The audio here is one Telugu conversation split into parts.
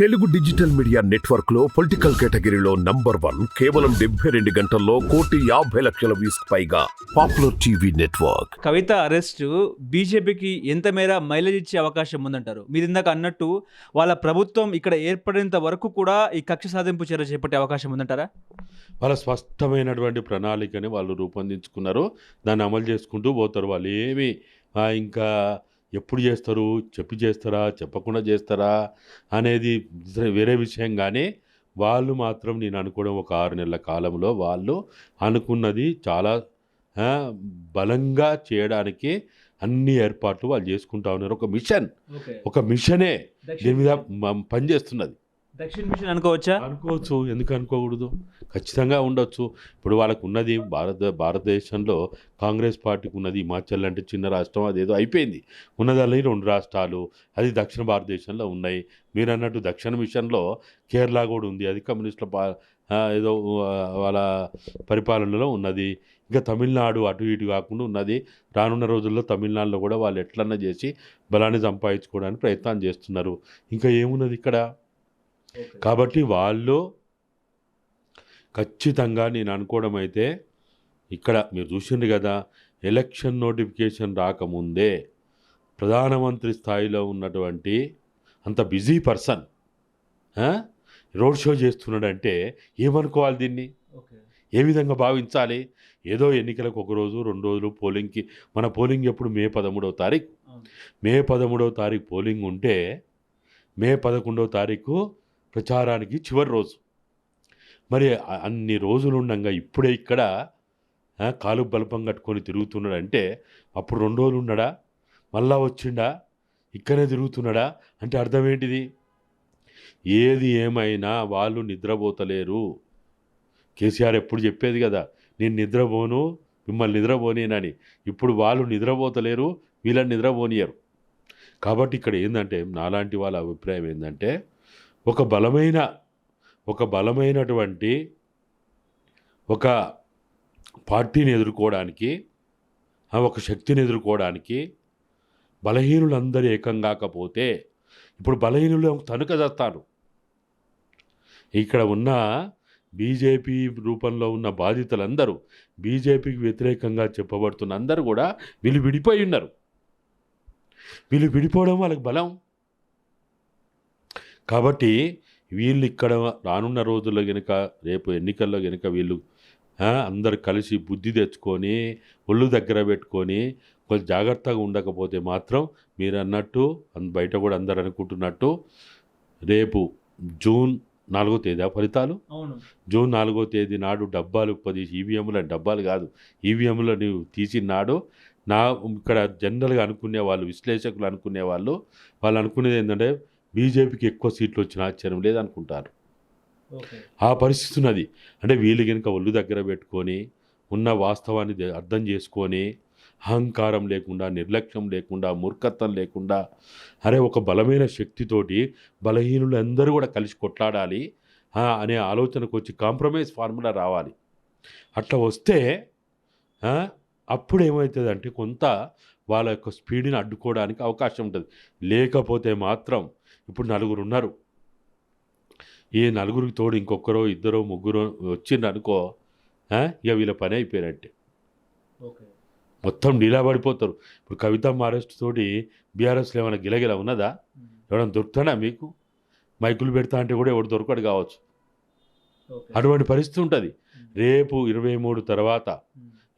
తెలుగు డిజిటల్ మీడియా నెట్వర్క్లో పొలిటికల్ కేటగిరీలో నంబర్ వన్ కేవలం డెబ్బై రెండు గంటల్లో కోటి యాభై లక్షల వ్యూస్ పైగా popular TV network. Kavitha arrest బీజేపీకి ఎంత మేర మైలేజ్ ఇచ్చే అవకాశం ఉందంటారు? మీరు ఇందాక అన్నట్టు వాళ్ళ ప్రభుత్వం ఇక్కడ ఏర్పడేంత వరకు కూడా ఈ కక్ష సాధింపు చర్య చేపట్టే అవకాశం ఉందంటారా? వాళ్ళ స్పష్టమైనటువంటి ప్రణాళికని వాళ్ళు రూపొందించుకున్నారు. దాన్ని అమలు చేసుకుంటూ పోతారు. వాళ్ళు ఏమి ఇంకా ఎప్పుడు చేస్తారు? చెప్పి చేస్తారా? చెప్పకుండా చేస్తారా? అనేది వేరే విషయం కానీ వాళ్ళు మాత్రం నేను అనుకోవడం ఒక ఆరు నెలల కాలంలో వాళ్ళు అనుకున్నది చాలా బలంగా చేయడానికి అన్ని ఏర్పాట్లు వాళ్ళు చేసుకుంటా ఉన్నారు. ఒక మిషన్. ఒక మిషనే దీని మీద పనిచేస్తున్నది. దక్షిణ మిషన్ అనుకోవచ్చా? అనుకోవచ్చు. ఎందుకు అనుకోకూడదు? ఖచ్చితంగా ఉండొచ్చు. ఇప్పుడు వాళ్ళకు ఉన్నది భారత భారతదేశంలో కాంగ్రెస్ పార్టీకి ఉన్నది హిమాచల్ అంటే చిన్న రాష్ట్రం అదేదో అయిపోయింది. ఉన్నదాన్ని రెండు రాష్ట్రాలు అది దక్షిణ భారతదేశంలో ఉన్నాయి. మీరు అన్నట్టు దక్షిణ మిషన్లో కేరళ కూడా ఉంది. అది కమ్యూనిస్టుల పా ఏదో వాళ్ళ పరిపాలనలో ఉన్నది. ఇంకా తమిళనాడు అటు ఇటు కాకుండా ఉన్నది. రానున్న రోజుల్లో తమిళనాడులో కూడా వాళ్ళు ఎట్లన్నా చేసి బలాన్ని సంపాదించుకోవడానికి ప్రయత్నం చేస్తున్నారు. ఇంకా ఏమున్నది ఇక్కడ? కాబట్టి వాళ్ళు ఖచ్చితంగా నేను అనుకోవడం అయితే ఇక్కడ మీరు చూసిండ్రు కదా ఎలక్షన్ నోటిఫికేషన్ రాకముందే ప్రధానమంత్రి స్థాయిలో ఉన్నటువంటి అంత బిజీ పర్సన్ రోడ్ షో చేస్తున్నాడంటే ఏమనుకోవాలి దీన్ని? ఏ విధంగా భావించాలి? ఏదో ఎన్నికలకు ఒక రోజు రెండు రోజులు పోలింగ్కి మన పోలింగ్ ఎప్పుడు మే పదమూడవ తారీఖు. మే పదమూడవ తారీఖు పోలింగ్ ఉంటే మే పదకొండవ తారీఖు ప్రచారానికి చివరి రోజు. మరి అన్ని రోజులు ఉండగా ఇప్పుడే ఇక్కడ కాలు బలపం కట్టుకొని తిరుగుతున్నాడంటే అప్పుడు రెండు రోజులు ఉన్నాడా మళ్ళా వచ్చిండా? ఇక్కడే తిరుగుతున్నాడా? అంటే అర్థం ఏంటిది ఏది ఏమైనా వాళ్ళు నిద్రపోతలేరు. కేసీఆర్ ఎప్పుడు చెప్పేది కదా నేను నిద్రపోను మిమ్మల్ని నిద్రపోనేనని ఇప్పుడు వాళ్ళు నిద్రపోతలేరు వీళ్ళని నిద్రపోనియరు కాబట్టి ఇక్కడ ఏంటంటే నాలాంటి వాళ్ళ అభిప్రాయం ఏంటంటే ఒక బలమైన ఒక బలమైనటువంటి ఒక పార్టీని ఎదుర్కోవడానికి ఆ ఒక శక్తిని ఎదుర్కోవడానికి బలహీనులందరూ ఏకం కాకపోతే ఇప్పుడు బలహీనులు తనుక చేస్తారు. ఇక్కడ ఉన్న బీజేపీ రూపంలో ఉన్న బాధితులందరూ బీజేపీకి వ్యతిరేకంగా చెప్పబడుతున్న అందరూ కూడా వీళ్ళు విడిపోయి ఉన్నారు. వీళ్ళు విడిపోవడం వాళ్ళకి బలం. కాబట్టి వీళ్ళు ఇక్కడ రానున్న రోజుల్లో గనుక రేపు ఎన్నికల్లో గనుక వీళ్ళు అందరు కలిసి బుద్ధి తెచ్చుకొని ఒళ్ళు దగ్గర పెట్టుకొని కొంచెం జాగ్రత్తగా ఉండకపోతే మాత్రం మీరు అన్నట్టు అన్- బయట కూడా అందరు అనుకుంటున్నట్టు రేపు జూన్ నాలుగో తేదీ ఫలితాలు? జూన్ నాలుగో తేదీ నాడు డబ్బాలు పది ఈవీఎంల డబ్బాలు కాదు ఈవీఎంలో నీవు తీసిన నాడు నా ఇక్కడ జనరల్గా అనుకునే వాళ్ళు విశ్లేషకులు అనుకునే వాళ్ళు వాళ్ళు అనుకునేది ఏంటంటే బీజేపీకి ఎక్కువ సీట్లు వచ్చిన ఆశ్చర్యం లేదనుకుంటారు. ఆ పరిస్థితి ఉన్నది. అంటే వీళ్ళు కనుక ఒళ్ళు దగ్గర పెట్టుకొని ఉన్న వాస్తవాన్ని అర్థం చేసుకొని అహంకారం లేకుండా నిర్లక్ష్యం లేకుండా మూర్ఖత్వం లేకుండా అరే ఒక బలమైన శక్తితోటి బలహీనులు అందరూ కూడా కలిసి కొట్లాడాలి అనే ఆలోచనకు వచ్చి కాంప్రమైజ్ ఫార్ములా రావాలి. అట్లా వస్తే అప్పుడు ఏమవుతుందంటే కొంత వాళ్ళ యొక్క స్పీడ్ని అడ్డుకోవడానికి అవకాశం ఉంటుంది. లేకపోతే మాత్రం ఇప్పుడు నలుగురు ఉన్నారు ఈ నలుగురికి తోడు ఇంకొకరో ఇద్దరో ముగ్గురో వచ్చిండ్రు అనుకో ఇక వీళ్ళ పని అయిపోయినట్టే. మొత్తం డీలా పడిపోతారు ఇప్పుడు కవితమ్మ అరెస్ట్ తోటి బీఆర్ఎస్లో ఏమైనా గిలగిల ఉన్నదా? ఎవరైనా దొరుకుతాడా మీకు? మైకులు పెడతా అంటే కూడా ఎవడు దొరకడు కావచ్చు. అటువంటి పరిస్థితి ఉంటుంది. రేపు ఇరవై మూడు తర్వాత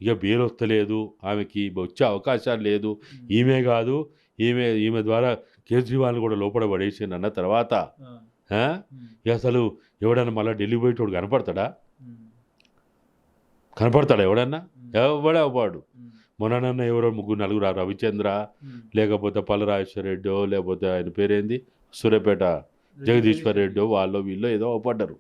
ఇక బెయిల్ వస్తలేదు ఆమెకి వచ్చే అవకాశాలు లేదు. ఈమె కాదు ఈమె ఈమె ద్వారా కేజ్రీవాల్ కూడా లోపల పడేసిండు అన్న తర్వాత అసలు ఎవడన్నా మళ్ళీ ఢిల్లీ పోయేటోడు కనపడతాడా? కనపడతాడా ఎవడన్నా? ఎవడే అవ్వడు మొన్ననన్న ఎవరో ముగ్గురు నలుగురు రవిచంద్ర లేకపోతే పల్లరాజేశ్వర రెడ్డో లేకపోతే ఆయన పేరేంది? సూర్యాపేట జగదీశ్వర్ రెడ్డో వాళ్ళు వీళ్ళు ఏదో అవపడ్డారు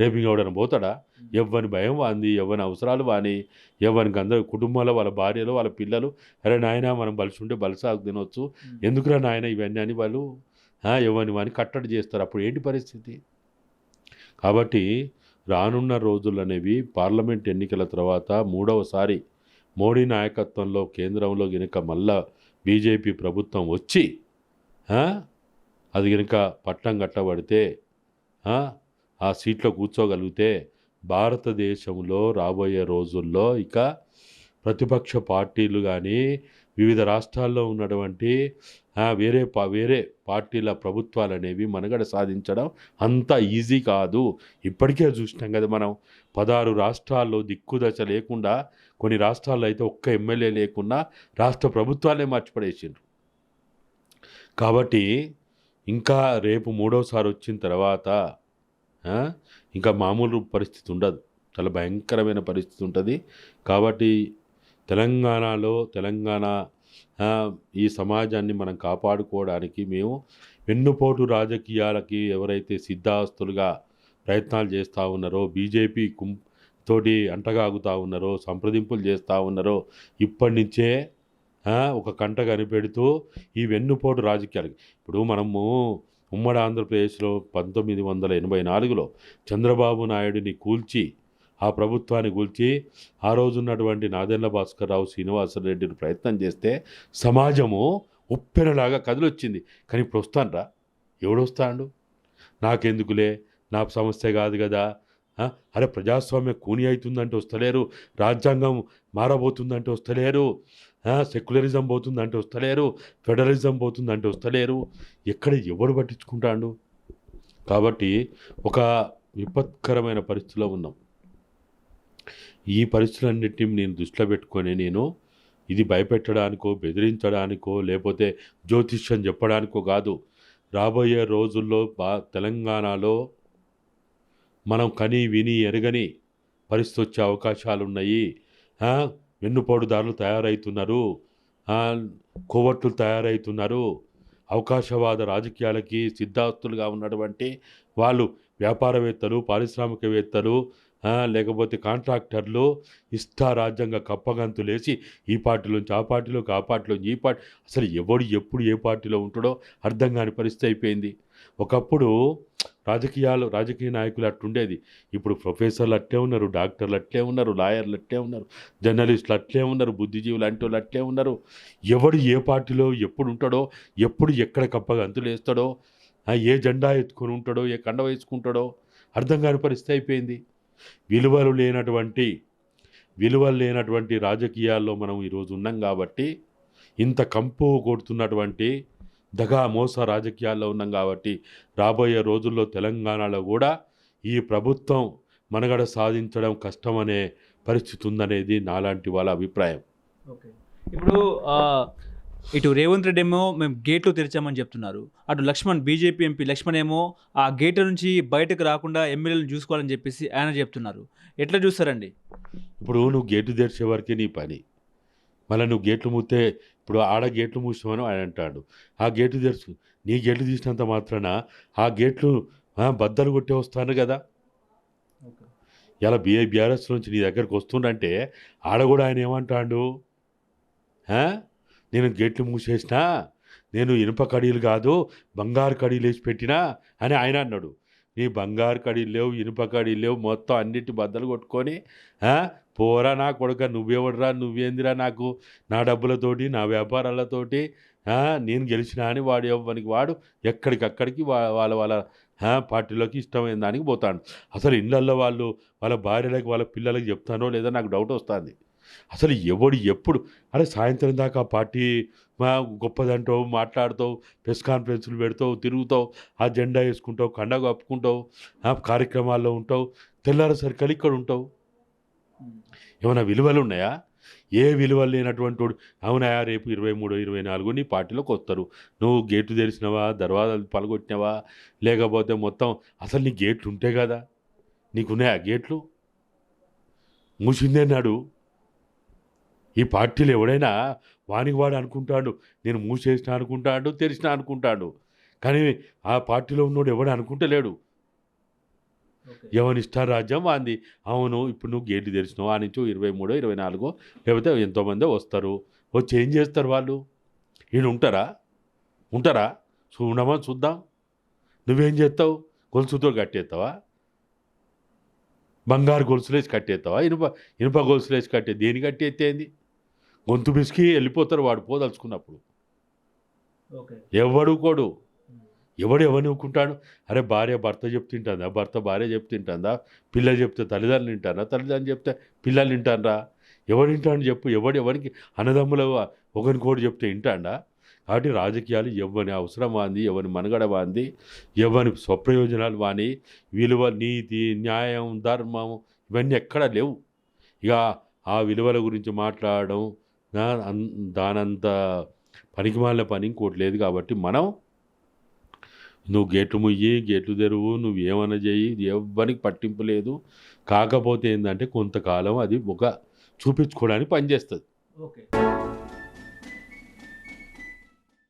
రేపు ఇంకెవడన్నా పోతాడా? ఎవ్వని భయం వాంది ఎవ్వని అవసరాలు వాని ఎవ్వనికి అందరు కుటుంబంలో వాళ్ళ భార్యలు వాళ్ళ పిల్లలు. అరే నాయన మనం బలిసి ఉంటే బలిసాగు తినొచ్చు. ఎందుకురా నాయన ఇవన్నీ అని వాళ్ళు ఎవరిని వాని కట్టడి చేస్తారు. అప్పుడు ఏంటి పరిస్థితి? కాబట్టి రానున్న రోజులు అనేవి పార్లమెంట్ ఎన్నికల తర్వాత మూడవసారి మోడీ నాయకత్వంలో కేంద్రంలో గినక మళ్ళా బీజేపీ ప్రభుత్వం వచ్చి అది కనుక పట్టం కట్టబడితే ఆ సీట్లో కూర్చోగలిగితే భారతదేశంలో రాబోయే రోజుల్లో ఇక ప్రతిపక్ష పార్టీలు కానీ వివిధ రాష్ట్రాల్లో ఉన్నటువంటి వేరే పా వేరే పార్టీల ప్రభుత్వాలు అనేవి మనుగడ సాధించడం అంత ఈజీ కాదు. ఇప్పటికే చూసినాం కదా మనం పదహారు రాష్ట్రాల్లో దిక్కుదశ లేకుండా కొన్ని రాష్ట్రాల్లో అయితే ఒక్క ఎమ్మెల్యే లేకుండా రాష్ట్ర ప్రభుత్వాలే మార్చిపడేసిండ్రు. కాబట్టి ఇంకా రేపు మూడోసారి వచ్చిన తర్వాత ఇంకా మామూలు పరిస్థితి ఉండదు. చాలా భయంకరమైన పరిస్థితి ఉంటుంది. కాబట్టి తెలంగాణలో తెలంగాణ ఈ సమాజాన్ని మనం కాపాడుకోవడానికి మేము వెన్నుపోటు రాజకీయాలకి ఎవరైతే సిద్ధాస్తులుగా ప్రయత్నాలు చేస్తూ ఉన్నారో బీజేపీ కుం తోటి అంటగాగుతూ ఉన్నారో సంప్రదింపులు చేస్తూ ఉన్నారో ఇప్పటి నుంచే ఒక కంట కనిపెడుతూ ఈ వెన్నుపోటు రాజకీయాలకి. ఇప్పుడు మనము ఉమ్మడి ఆంధ్రప్రదేశ్లో పంతొమ్మిది వందల ఎనభై నాలుగులో చంద్రబాబు నాయుడిని కూల్చి ఆ ప్రభుత్వాన్ని కూల్చి ఆ రోజున్నటువంటి నాదెండ్ల భాస్కర్రావు శ్రీనివాసరెడ్డిని ప్రయత్నం చేస్తే సమాజము ఉప్పెనలాగా కదిలొచ్చింది. కానీ ఇప్పుడు వస్తానరా ఎవడొస్తాడు? నాకెందుకులే? నా సమస్య కాదు కదా? అరే ప్రజాస్వామ్య కూని అవుతుందంటే వస్తలేరు. రాజ్యాంగం మారబోతుందంటే వస్తలేరు. సెక్యులరిజం పోతుంది అంటే వస్తలేరు ఫెడరలిజం పోతుంది అంటే వస్తలేరు. ఎక్కడ ఎవడు పట్టించుకుంటాడు? కాబట్టి ఒక విపత్కరమైన పరిస్థితిలో ఉన్నాం. ఈ పరిస్థితులన్నింటినీ నేను దృష్టిలో పెట్టుకొని నేను ఇది భయపెట్టడానికో బెదిరించడానికో లేకపోతే జ్యోతిష్యం చెప్పడానికో కాదు. రాబోయే రోజుల్లో బా తెలంగాణలో మనం కని విని ఎరగని పరిస్థితి వచ్చే అవకాశాలు ఉన్నాయి ఆ, వెన్నుపోటుదారులు తయారవుతున్నారు కోవట్లు తయారవుతున్నారు అవకాశవాద రాజకీయాలకి సిద్ధాస్తులుగా ఉన్నటువంటి వాళ్ళు వ్యాపారవేత్తలు పారిశ్రామికవేత్తలు లేకపోతే కాంట్రాక్టర్లు ఇష్టారాజ్యంగా కప్పగంతులేసి ఈ పార్టీలోంచి ఆ పార్టీలోకి ఆ పార్టీలోంచి ఈ పార్టీ అసలు ఎవడు ఎప్పుడు ఏ పార్టీలో ఉంటాడో అర్థం కాని పరిస్థితి అయిపోయింది. ఒకప్పుడు రాజకీయాలు రాజకీయ నాయకులు అట్టుండేది. ఇప్పుడు ప్రొఫెసర్లు అట్లే ఉన్నారు డాక్టర్లు అట్లే ఉన్నారు లాయర్లు అట్లే ఉన్నారు జర్నలిస్టులు అట్లే ఉన్నారు బుద్ధిజీవులు అంటే వాళ్ళు అట్లే ఉన్నారు. ఎవడు ఏ పార్టీలో ఎప్పుడు ఉంటాడో ఎప్పుడు ఎక్కడ కప్పగా అంతులు వేస్తాడో ఆ, ఏ జెండా ఎత్తుకొని ఉంటాడో ఏ కండ వేసుకుంటాడో అర్థం కాని పరిస్థితి అయిపోయింది. విలువలు లేనటువంటి విలువలు లేనటువంటి రాజకీయాల్లో మనం ఈరోజు ఉన్నాం కాబట్టి ఇంత కంపు కొడుతున్నటువంటి దగా మోస రాజకీయాల్లో ఉన్నాం కాబట్టి రాబోయే రోజుల్లో తెలంగాణలో కూడా ఈ ప్రభుత్వం మనగడ సాధించడం కష్టమనే పరిస్థితి ఉందనేది నాలాంటి వాళ్ళ అభిప్రాయం. ఓకే. ఇప్పుడు ఇటు రేవంత్ రెడ్డి ఏమో మేము గేట్లు తెరిచామని చెప్తున్నారు. అటు లక్ష్మణ్ బీజేపీ ఎంపీ లక్ష్మణ్ ఏమో ఆ గేట్ల నుంచి బయటకు రాకుండా ఎమ్మెల్యేలను చూసుకోవాలని చెప్పేసి ఆయన చెప్తున్నారు. ఎట్లా చూస్తారండి? ఇప్పుడు నువ్వు గేటు తెరిచే వరకే నీ పని. మళ్ళీ నువ్వు గేట్లు మూస్తే ఇప్పుడు ఆడ గేట్లు మూసామని ఆయన అంటాడు. ఆ గేట్లు తెరుచు. నీ గేట్లు తీసినంత మాత్రాన ఆ గేట్లు బద్దలు కొట్టే వస్తాను కదా. ఇలా బిఏ బీఆర్ఎస్ నుంచి నీ దగ్గరకు వస్తుండంటే ఆడ కూడా ఆయన ఏమంటాడు? నేను గేట్లు మూసేసినా నేను ఇనుప కడీలు కాదు బంగారు కడీలు వేసి పెట్టినా అని ఆయన అన్నాడు. నీ బంగారు కడీలు లేవు ఇనుప కడీలు లేవు మొత్తం అన్నిటి బద్దలు కొట్టుకొని? పోరా నా కొడుక నువ్వెవడరా నువ్వేందిరా నాకు నా డబ్బులతోటి నా వ్యాపారాలతోటి? నేను గెలిచినా అని వాడు ఎవ్వనికి వాడు ఎక్కడికక్కడికి వా- వాళ్ళ వాళ్ళ పార్టీలోకి ఇష్టమైన దానికి పోతాడు. అసలు ఇళ్ళల్లో వాళ్ళు వాళ్ళ భార్యలకు వాళ్ళ పిల్లలకి చెప్తానో లేదో నాకు డౌట్ వస్తుంది. అసలు ఎవడు ఎప్పుడు అరే సాయంత్రం దాకా పార్టీ మా గొప్పదంటావు మాట్లాడుతావు ప్రెస్ కాన్ఫరెన్స్లు పెడతావు తిరుగుతావు ఆ జెండా వేసుకుంటావు కండ కప్పుకుంటావు ఆ కార్యక్రమాల్లో ఉంటావు తెల్లారేసరికి ఇక్కడ ఉంటావు. ఏమైనా విలువలు ఉన్నాయా? ఏ విలువలు లేనటువంటి వాడు అవునాయా రేపు ఇరవై మూడు ఇరవై నాలుగు నీ పార్టీలోకి వస్తారు నువ్వు గేట్లు తెరిచినవా? దర్వాజాలు పలగొట్టినవా? లేకపోతే మొత్తం అసలు నీ గేట్లు ఉంటే కదా? నీకున్నాయా గేట్లు? మూసిందే నాడు. ఈ పార్టీలు ఎవడైనా వానికి వాడు అనుకుంటాడు నేను మూసేసిన అనుకుంటాడు తెరిచిన అనుకుంటాడు. కానీ ఆ పార్టీలో ఉన్నోడు ఎవడు అనుకుంటలేడు. ఎవరి ఇష్టారాజ్యం? వాంది అవును ఇప్పుడు నువ్వు గేట్లు తెరిచినావు ఆ నుంచి ఇరవై మూడో ఇరవై నాలుగో లేకపోతే ఎంతోమంది వస్తారు. వచ్చి ఏం చేస్తారు వాళ్ళు? ఈయన ఉంటారా? ఉంటారా? చూడమా చూద్దాం. నువ్వేం చేస్తావు? గొలుసుతో కట్టేస్తావా? బంగారు గొలుసులేసి కట్టేస్తావా? ఇనుప ఇనుప గొలుసులేసి కట్టే దేని కట్టేత్తేంది గొంతు బిసికి వెళ్ళిపోతారు వాడు పోదలుచుకున్నప్పుడు. ఎవడు కోడు? ఎవడు ఎవరిని అరే భార్య భర్త చెప్తుంటుందా? భర్త భార్య చెప్తుంటుందా? పిల్ల చెప్తే తల్లిదండ్రులు వింటారా తల్లిదండ్రులు చెప్తే పిల్లలు వింటారా ఎవడు వింటాడు చెప్పు. ఎవడు ఎవరికి అన్నదమ్ముల ఒకరికోటి చెప్తే వింటాడా కాబట్టి రాజకీయాలు ఎవరి అవసరం వాంది ఎవరిని మనుగడ వాంది ఎవరిని స్వప్రయోజనాలు వాని విలువ నీతి న్యాయం ధర్మం ఇవన్నీ ఎక్కడా లేవు. ఇక ఆ విలువల గురించి మాట్లాడడం అన్- దానంత పనికిమాలిన పని ఇంకోటి లేదు కాబట్టి మనం నువ్వు గేట్లు ముయ్యి గేట్లు తెరువు నువ్వు ఏమైనా చేయి ఎవ్వరికి పట్టింపు లేదు. కాకపోతే ఏంటంటే కొంతకాలం అది ఒక చూపించుకోవడానికి పనిచేస్తుంది. ఓకే.